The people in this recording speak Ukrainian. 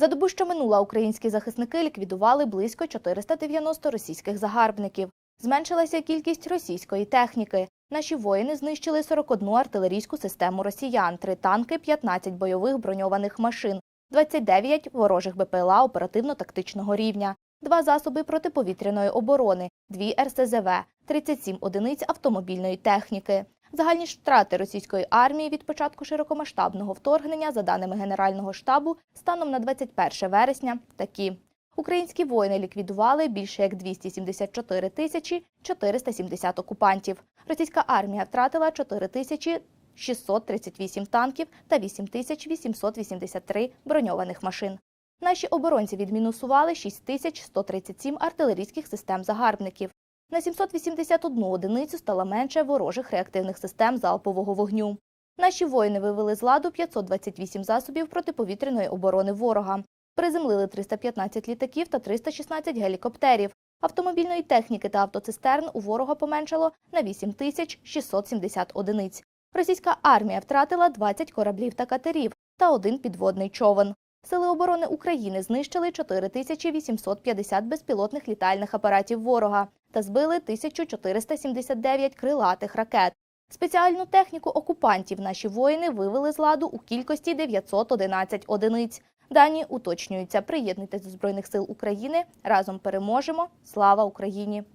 За добу, що минула, українські захисники ліквідували близько 490 російських загарбників. Зменшилася кількість російської техніки. Наші воїни знищили 41 артилерійську систему росіян, 3 танки, 15 бойових броньованих машин, 29 ворожих БПЛА оперативно-тактичного рівня, 2 засоби протиповітряної оборони, 2 РСЗВ, 37 одиниць автомобільної техніки. Загальні втрати російської армії від початку широкомасштабного вторгнення, за даними Генерального штабу, станом на 21 вересня такі. Українські воїни ліквідували більше як 274 тисячі 470 окупантів. Російська армія втратила 4 тисячі 638 танків та 8 тисяч 883 броньованих машин. Наші оборонці відмінусували 6 тисяч 137 артилерійських систем загарбників. На 781 одиницю стало менше ворожих реактивних систем залпового вогню. Наші воїни вивели з ладу 528 засобів протиповітряної оборони ворога. Приземлили 315 літаків та 316 гелікоптерів. Автомобільної техніки та автоцистерн у ворога поменшало на 8 тисяч 670 одиниць. Російська армія втратила 20 кораблів та катерів та один підводний човен. Сили оборони України знищили 4850 безпілотних літальних апаратів ворога та збили 1479 крилатих ракет. Спеціальну техніку окупантів наші воїни вивели з ладу у кількості 911 одиниць. Дані уточнюються. Приєднуйтесь до Збройних сил України. Разом переможемо. Слава Україні!